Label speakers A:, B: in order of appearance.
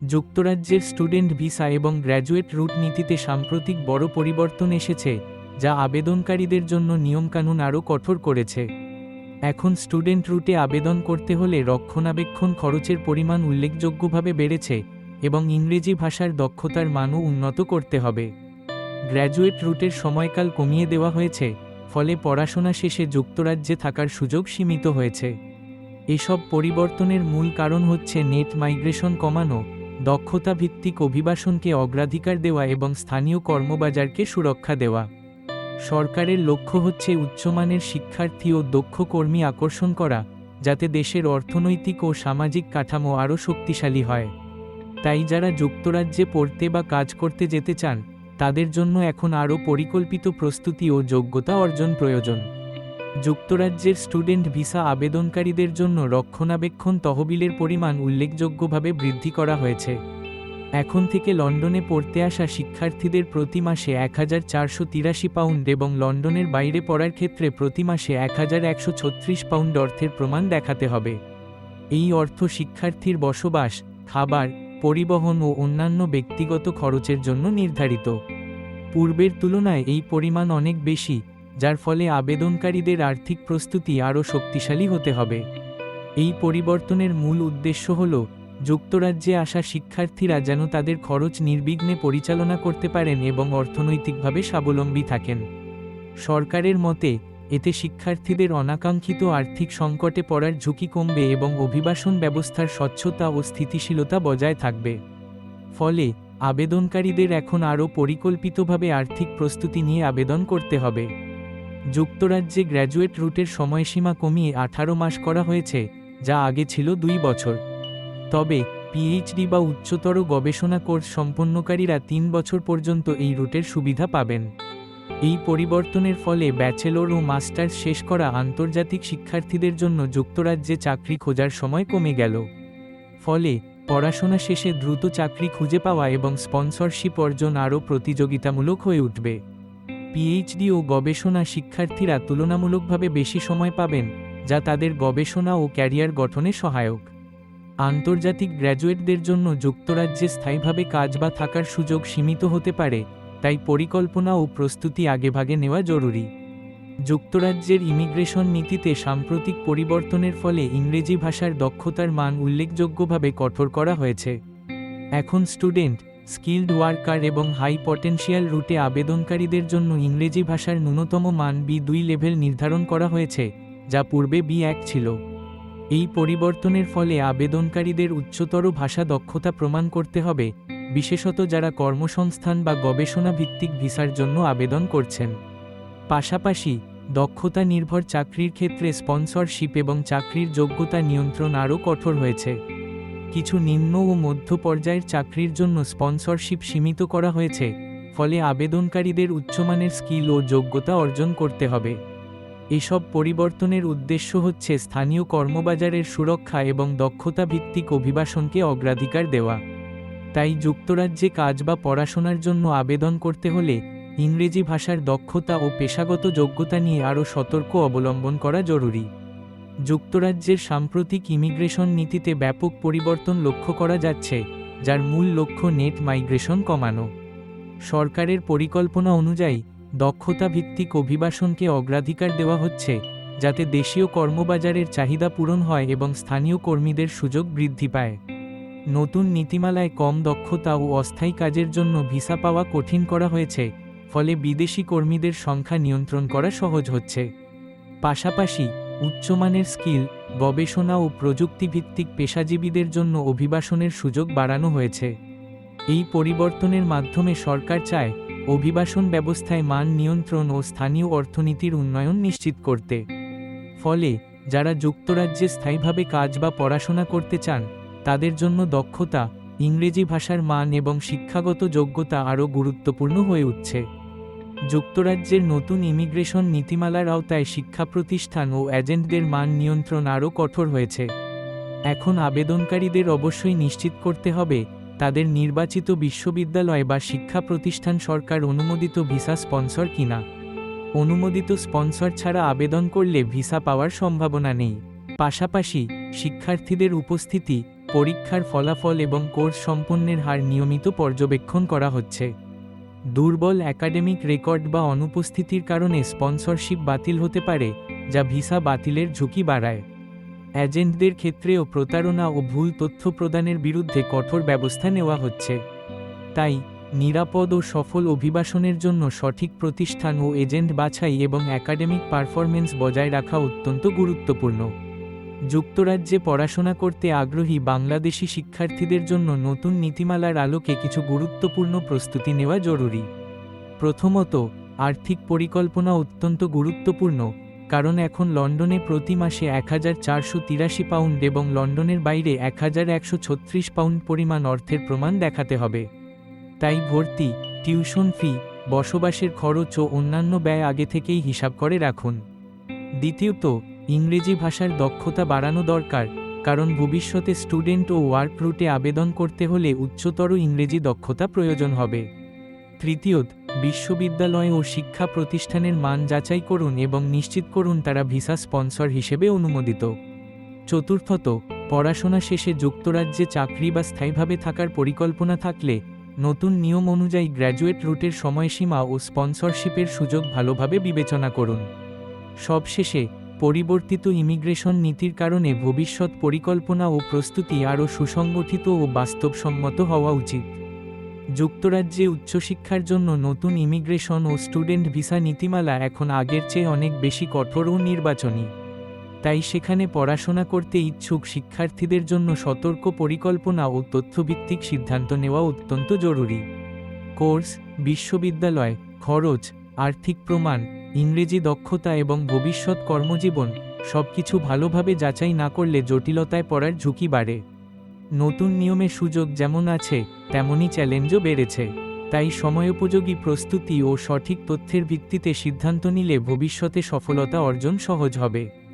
A: যুক্তরাজ্যের student visa এবং graduate route নীতিতে সাম্প্রতিক বড় পরিবর্তন এসেছে, যা আবেদনকারীদের জন্য নিয়মকানুন আরও কঠোর করেছে। এখন স্টুডেন্ট রুটে আবেদন করতে হলে রক্ষণাবেক্ষণ খরচের পরিমাণ উল্লেখযোগ্যভাবে বেড়েছে এবং ইংরেজি ভাষার দক্ষতার মানও উন্নত করতে হবে। গ্র্যাজুয়েট রুটের সময়কাল কমিয়ে দেওয়া হয়েছে, ফলে পড়াশোনা শেষে যুক্তরাজ্যে থাকার সুযোগ সীমিত হয়েছে। এসব পরিবর্তনের মূল কারণ হচ্ছে নেট মাইগ্রেশন কমানো দক্ষতা ভিত্তিক অভিবাসনকে অগ্রাধিকার দেওয়া এবং স্থানীয় কর্মবাজারকে সুরক্ষা দেওয়া। সরকারের লক্ষ্য হচ্ছে উচ্চমানের শিক্ষার্থী ও দক্ষ কর্মী আকর্ষণ করা, যাতে দেশের অর্থনৈতিক ও সামাজিক কাঠামো আরও শক্তিশালী হয়। তাই যারা যুক্তরাজ্যে পড়তে বা কাজ করতে যেতে চান, তাদের জন্য এখন আরও পরিকল্পিত প্রস্তুতি ও যোগ্যতা অর্জন প্রয়োজন। যুক্তরাজ্যের স্টুডেন্ট ভিসা আবেদনকারীদের জন্য রক্ষণাবেক্ষণ তহবিলের পরিমাণ উল্লেখযোগ্যভাবে বৃদ্ধি করা হয়েছে। এখন থেকে লন্ডনে পড়তে আসা শিক্ষার্থীদের প্রতি মাসে এক হাজার চারশো তিরাশি পাউন্ড এবং লন্ডনের বাইরে পড়ার ক্ষেত্রে প্রতি মাসে এক হাজার একশো ছত্রিশ পাউন্ড অর্থের প্রমাণ দেখাতে হবে। এই অর্থ শিক্ষার্থীর বসবাস, খাবার, পরিবহন ও অন্যান্য ব্যক্তিগত খরচের জন্য নির্ধারিত। পূর্বের তুলনায় এই পরিমাণ অনেক বেশি যার ফলে আবেদনকারীদের আর্থিক প্রস্তুতি আরও শক্তিশালী হতে হবে। এই পরিবর্তনের মূল উদ্দেশ্য হল, যুক্তরাজ্যে আসা শিক্ষার্থীরা যেন তাদের খরচ নির্বিঘ্নে পরিচালনা করতে পারেন এবং অর্থনৈতিকভাবে স্বাবলম্বী থাকেন। সরকারের মতে, এতে শিক্ষার্থীদের অনাকাঙ্ক্ষিত আর্থিক সংকটে পড়ার ঝুঁকি কমবে এবং অভিবাসন ব্যবস্থার স্বচ্ছতা ও স্থিতিশীলতা বজায় থাকবে। ফলে, আবেদনকারীদের এখন আরও পরিকল্পিতভাবে আর্থিক প্রস্তুতি নিয়ে আবেদন করতে হবে। যুক্তরাজ্যে গ্র্যাজুয়েট রুটের সময়সীমা কমিয়ে আঠারো মাস করা হয়েছে, যা আগে ছিল দুই বছর। তবে, পিএইচডি বা উচ্চতর গবেষণা কোর্স সম্পন্নকারীরা তিন বছর পর্যন্ত এই রুটের সুবিধা পাবেন। এই পরিবর্তনের ফলে ব্যাচেলর ও মাস্টার্স শেষ করা আন্তর্জাতিক শিক্ষার্থীদের জন্য যুক্তরাজ্যে চাকরি খোঁজার সময় কমে গেল। ফলে, পড়াশোনা শেষে দ্রুত চাকরি খুঁজে পাওয়া এবং স্পন্সরশিপ অর্জন আরও প্রতিযোগিতামূলক হয়ে উঠবে। পিএইচডি ও গবেষণা শিক্ষার্থীরা তুলনামূলকভাবে বেশি সময় পাবেন, যা তাদের গবেষণা ও ক্যারিয়ার গঠনে সহায়ক। আন্তর্জাতিক গ্র্যাজুয়েটদের জন্য যুক্তরাজ্যে স্থায়ীভাবে কাজ বা থাকার সুযোগ সীমিত হতে পারে, তাই পরিকল্পনা ও প্রস্তুতি আগেভাগে নেওয়া জরুরি। যুক্তরাজ্যের ইমিগ্রেশন নীতিতে সাম্প্রতিক পরিবর্তনের ফলে ইংরেজি ভাষার দক্ষতার মান উল্লেখযোগ্যভাবে কঠোর করা হয়েছে। এখন স্টুডেন্ট স্কিল্ড ওয়ার্কার এবং হাই পটেনশিয়াল রুটে আবেদনকারীদের জন্য ইংরেজি ভাষার ন্যূনতম মান বি দুই লেভেল নির্ধারণ করা হয়েছে, যা পূর্বে বি এক ছিল। এই পরিবর্তনের ফলে আবেদনকারীদের উচ্চতর ভাষা দক্ষতা প্রমাণ করতে হবে, বিশেষত যারা কর্মসংস্থান বা গবেষণা ভিত্তিক ভিসার জন্য আবেদন করছেন। পাশাপাশি, দক্ষতা নির্ভর চাকরির ক্ষেত্রে স্পন্সরশিপ এবং চাকরির যোগ্যতা নিয়ন্ত্রণ আরও কঠোর হয়েছে। কিছু নিম্ন ও মধ্য পর্যায়ের চাকরির জন্য স্পন্সরশিপ সীমিত করা হয়েছে, ফলে আবেদনকারীদের উচ্চমানের স্কিল ও যোগ্যতা অর্জন করতে হবে। এসব পরিবর্তনের উদ্দেশ্য হচ্ছে স্থানীয় কর্মবাজারের সুরক্ষা এবং দক্ষতা ভিত্তিক অভিবাসনকে অগ্রাধিকার দেওয়া। তাই যুক্তরাজ্যে কাজ বা পড়াশোনার জন্য আবেদন করতে হলে ইংরেজি ভাষার দক্ষতা ও পেশাগত যোগ্যতা নিয়ে আরও সতর্ক অবলম্বন করা জরুরি। যুক্তরাজ্যের সাম্প্রতিক ইমিগ্রেশন নীতিতে ব্যাপক পরিবর্তন লক্ষ্য করা যাচ্ছে, যার মূল লক্ষ্য নেট মাইগ্রেশন কমানো। সরকারের পরিকল্পনা অনুযায়ী দক্ষতা ভিত্তিক অভিবাসনকে অগ্রাধিকার দেওয়া হচ্ছে, যাতে দেশীয় কর্মবাজারের চাহিদা পূরণ হয় এবং স্থানীয় কর্মীদের সুযোগ বৃদ্ধি পায়। নতুন নীতিমালায় কম দক্ষতা ও অস্থায়ী কাজের জন্য ভিসা পাওয়া কঠিন করা হয়েছে, ফলে বিদেশি কর্মীদের সংখ্যা নিয়ন্ত্রণ করা সহজ হচ্ছে। পাশাপাশি উচ্চমানের স্কিল, গবেষণা ও প্রযুক্তিভিত্তিক পেশাজীবীদের জন্য অভিবাসনের সুযোগ বাড়ানো হয়েছে। এই পরিবর্তনের মাধ্যমে সরকার চায় অভিবাসন ব্যবস্থায় মান নিয়ন্ত্রণ ও স্থানীয় অর্থনীতির উন্নয়ন নিশ্চিত করতে। ফলে, যারা যুক্তরাজ্যে স্থায়ীভাবে কাজ বা পড়াশোনা করতে চান, তাদের জন্য দক্ষতা, ইংরেজি ভাষার মান এবং শিক্ষাগত যোগ্যতা আরও গুরুত্বপূর্ণ হয়ে উঠছে। যুক্তরাজ্যের নতুন ইমিগ্রেশন নীতিমালার আওতায় শিক্ষা প্রতিষ্ঠান ও এজেন্টদের মান নিয়ন্ত্রণ আরও কঠোর হয়েছে। এখন আবেদনকারীদের অবশ্যই নিশ্চিত করতে হবে, তাদের নির্বাচিত বিশ্ববিদ্যালয় বা শিক্ষা প্রতিষ্ঠান সরকার অনুমোদিত ভিসা স্পন্সর কিনা। অনুমোদিত স্পন্সর ছাড়া আবেদন করলে ভিসা পাওয়ার সম্ভাবনা নেই। পাশাপাশি, শিক্ষার্থীদের উপস্থিতি, পরীক্ষার ফলাফল এবং কোর্স সম্পন্নের হার নিয়মিত পর্যবেক্ষণ করা হচ্ছে। দুর্বল একাডেমিক রেকর্ড বা অনুপস্থিতির কারণে স্পন্সরশিপ বাতিল হতে পারে, যা ভিসা বাতিলের ঝুঁকি বাড়ায়। এজেন্টদের ক্ষেত্রেও প্রতারণা ও ভুল তথ্য প্রদানের বিরুদ্ধে কঠোর ব্যবস্থা নেওয়া হচ্ছে। তাই, নিরাপদ ও সফল অভিবাসনের জন্য সঠিক প্রতিষ্ঠান ও এজেন্ট বাছাই এবং একাডেমিক পারফরমেন্স বজায় রাখা অত্যন্ত গুরুত্বপূর্ণ। যুক্তরাজ্যে পড়াশোনা করতে আগ্রহী বাংলাদেশি শিক্ষার্থীদের জন্য নতুন নীতিমালার আলোকে কিছু গুরুত্বপূর্ণ প্রস্তুতি নেওয়া জরুরি। প্রথমত, আর্থিক পরিকল্পনা অত্যন্ত গুরুত্বপূর্ণ, কারণ এখন লন্ডনে প্রতি মাসে এক হাজার চারশো তিরাশি পাউন্ড এবং লন্ডনের বাইরে এক হাজার একশো ছত্রিশ পাউন্ড পরিমাণ অর্থের প্রমাণ দেখাতে হবে। তাই ভর্তি, টিউশন ফি, বসবাসের খরচ ও অন্যান্য ব্যয় আগে থেকেই হিসাব করে রাখুন। দ্বিতীয়ত ইংরেজি ভাষার দক্ষতা বাড়ানো দরকার, কারণ ভবিষ্যতে স্টুডেন্ট ও ওয়ার্ক রুটে আবেদন করতে হলে উচ্চতর ইংরেজি দক্ষতা প্রয়োজন হবে। তৃতীয়ত, বিশ্ববিদ্যালয় ও শিক্ষা প্রতিষ্ঠানের মান যাচাই করুন এবং নিশ্চিত করুন তারা ভিসা স্পন্সর হিসেবে অনুমোদিত। চতুর্থত, পড়াশোনা শেষে যুক্তরাজ্যে চাকরি বা স্থায়ীভাবে থাকার পরিকল্পনা থাকলে, নতুন নিয়ম অনুযায়ী গ্র্যাজুয়েট রুটের সময়সীমা ও স্পন্সরশিপের সুযোগ ভালোভাবে বিবেচনা করুন। সবশেষে পরিবর্তিত ইমিগ্রেশন নীতির কারণে ভবিষ্যৎ পরিকল্পনা ও প্রস্তুতি আরও সুসংগঠিত ও বাস্তবসম্মত হওয়া উচিত। যুক্তরাজ্যে উচ্চশিক্ষার জন্য নতুন ইমিগ্রেশন ও স্টুডেন্ট ভিসা নীতিমালা এখন আগের চেয়ে অনেক বেশি কঠোর ও নির্বাচনী। তাই সেখানে পড়াশোনা করতে ইচ্ছুক শিক্ষার্থীদের জন্য সতর্ক পরিকল্পনা ও তথ্যভিত্তিক সিদ্ধান্ত নেওয়া অত্যন্ত জরুরি। কোর্স, বিশ্ববিদ্যালয়, খরচ আর্থিক প্রমাণ, ইংরেজি দক্ষতা এবং ভবিষ্যৎ কর্মজীবন সবকিছু ভালোভাবে যাচাই না করলে জটিলতায় পড়ার ঝুঁকি বাড়ে। নতুন নিয়মে সুযোগ যেমন আছে, তেমনই চ্যালেঞ্জও বেড়েছে। তাই সময়োপযোগী প্রস্তুতি ও সঠিক তথ্যের ভিত্তিতে সিদ্ধান্ত নিলে ভবিষ্যতে সফলতা অর্জন সহজ হবে।